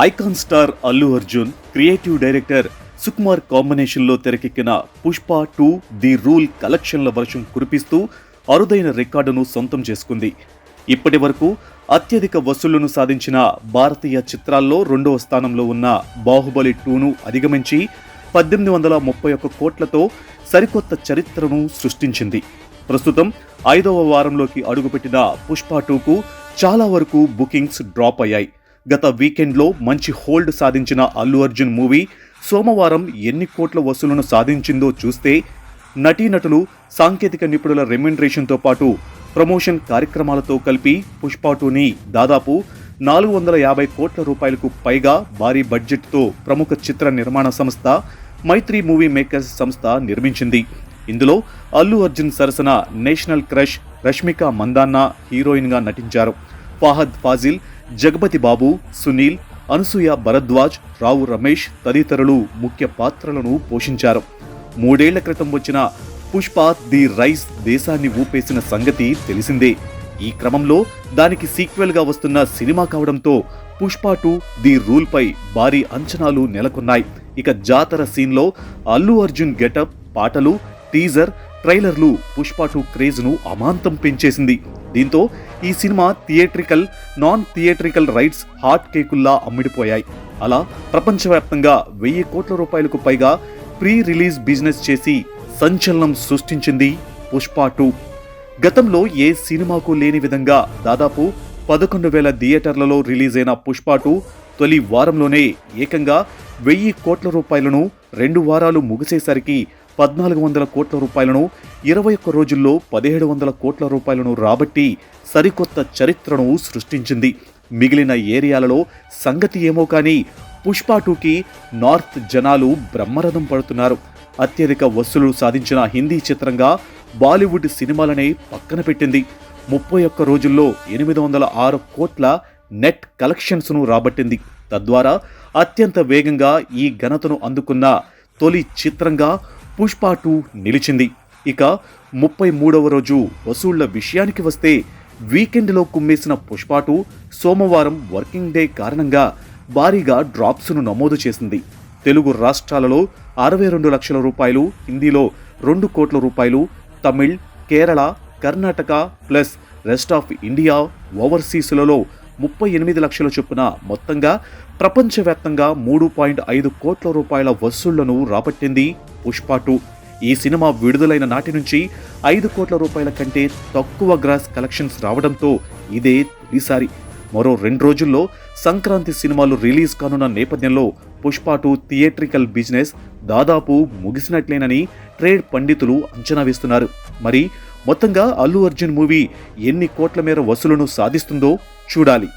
Icon star Allu Arjun creative director Sukumar కాంబినేషన్లో తెరకెక్కిన Pushpa two the rule కలెక్షన్ల వర్షం కురిపిస్తూ అరుదైన రికార్డును సొంతం చేసుకుంది. ఇప్పటి వరకు అత్యధిక వసూళ్ళను సాధించిన భారతీయ చిత్రాల్లో రెండవ స్థానంలో ఉన్న బాహుబలి టూను అధిగమించి పద్దెనిమిది వందల ముప్పై ఒక్క కోట్లతో సరికొత్త చరిత్రను సృష్టించింది. ప్రస్తుతం ఐదవ వారంలోకి అడుగుపెట్టిన పుష్ప టూకు చాలా వరకు బుకింగ్స్ డ్రాప్ అయ్యాయి. గత వీకెండ్లో మంచి హోల్డ్ సాధించిన అల్లు అర్జున్ మూవీ సోమవారం ఎన్ని కోట్ల వసూలను సాధించిందో చూస్తే నటీనటులు సాంకేతిక నిపుణుల రెమ్యునరేషన్తో పాటు ప్రమోషన్ కార్యక్రమాలతో కలిపి పుష్ప టూని దాదాపు నాలుగు వందల యాభై కోట్ల రూపాయలకు పైగా భారీ బడ్జెట్తో ప్రముఖ చిత్ర నిర్మాణ సంస్థ మైత్రి మూవీ మేకర్స్ సంస్థ నిర్మించింది. ఇందులో అల్లు అర్జున్ సరసన నేషనల్ క్రష్ రష్మిక మందాన్న హీరోయిన్గా నటించారు. ఫాహద్ ఫాజిల్ జగపతి బాబు సునీల్ అనసూయ భరద్వాజ్ రావు రమేష్ తదితరులు ముఖ్య పాత్రలను పోషించారు. మూడేళ్ళ క్రితం వచ్చిన పుష్ప ది రైస్ దేశాన్ని ఊపేసిన సంగతి తెలిసిందే. ఈ క్రమంలో దానికి సీక్వెల్గా వస్తున్న సినిమా కావడంతో పుష్ప టూ ది రూల్పై భారీ అంచనాలు నెలకొన్నాయి. ఇక జాతర సీన్లో అల్లు అర్జున్ గెటప్ పాటలు టీజర్ ట్రైలర్లు పుష్ప టూ క్రేజ్ను అమాంతం పెంచేసింది. దీంతో ఈ cinema theatrical non theatrical rights hot కేకుల్లా అమ్మిడిపోయాయి. అలా ప్రపంచవ్యాప్తంగా వెయ్యి కోట్ల రూపాయలకు పైగా ప్రీ రిలీజ్ బిజినెస్ చేసి సంచలనం సృష్టించింది పుష్ప టూ. గతంలో ఏ సినిమాకు లేని విధంగా దాదాపు పదకొండు వేల థియేటర్లలో రిలీజ్ అయిన పుష్ప టూ తొలి వారంలోనే ఏకంగా వెయ్యి కోట్ల రూపాయలను రెండు వారాలు ముగిసేసరికి పద్నాలుగు వందల కోట్ల రూపాయలను ఇరవై ఒక్క రోజుల్లో పదిహేడు వందల కోట్ల రూపాయలను రాబట్టి సరికొత్త చరిత్రను సృష్టించింది. మిగిలిన ఏరియాలలో సంగతి ఏమో కానీ పుష్ప టూకి నార్త్ జనాలు బ్రహ్మరథం పడుతున్నారు. అత్యధిక వసూలు సాధించిన హిందీ చిత్రంగా బాలీవుడ్ సినిమాలనే పక్కన పెట్టింది. ముప్పై ఒక్క రోజుల్లో ఎనిమిది వందల ఆరు కోట్ల నెట్ కలెక్షన్స్ను రాబట్టింది. తద్వారా అత్యంత వేగంగా ఈ ఘనతను అందుకున్న తొలి చిత్రంగా పుష్ప టూ నిలిచింది. ఇక ముప్పై మూడవ రోజు వసూళ్ళ విషయానికి వస్తే వీకెండ్లో కుమ్మేసిన పుష్ప టూ సోమవారం వర్కింగ్ డే కారణంగా భారీగా డ్రాప్స్ను నమోదు చేసింది. తెలుగు రాష్ట్రాలలో అరవై రెండు లక్షల రూపాయలు హిందీలో రెండు కోట్ల రూపాయలు Tamil Kerala Karnataka plus rest of India ఓవర్సీస్లలో ముప్పై ఎనిమిది లక్షల చొప్పున మొత్తంగా ప్రపంచవ్యాప్తంగా మూడు పాయింట్ ఐదు కోట్ల రూపాయల వసూళ్ళను రాబట్టింది పుష్ప టూ. ఈ సినిమా విడుదలైన నాటి నుంచి ఐదు కోట్ల రూపాయల కంటే తక్కువ గ్రాస్ కలెక్షన్స్ రావడంతో ఇదే తొలిసారి. మరో రెండు రోజుల్లో సంక్రాంతి సినిమాలు రిలీజ్ కానున్న నేపథ్యంలో పుష్ప టూ థియేట్రికల్ బిజినెస్ దాదాపు ముగిసినట్లేనని ట్రేడ్ పండితులు అంచనా వేస్తున్నారు. మరి మొత్తంగా అల్లు అర్జున్ మూవీ ఎన్ని కోట్ల మేర వసూలను సాధిస్తుందో చూడాలి.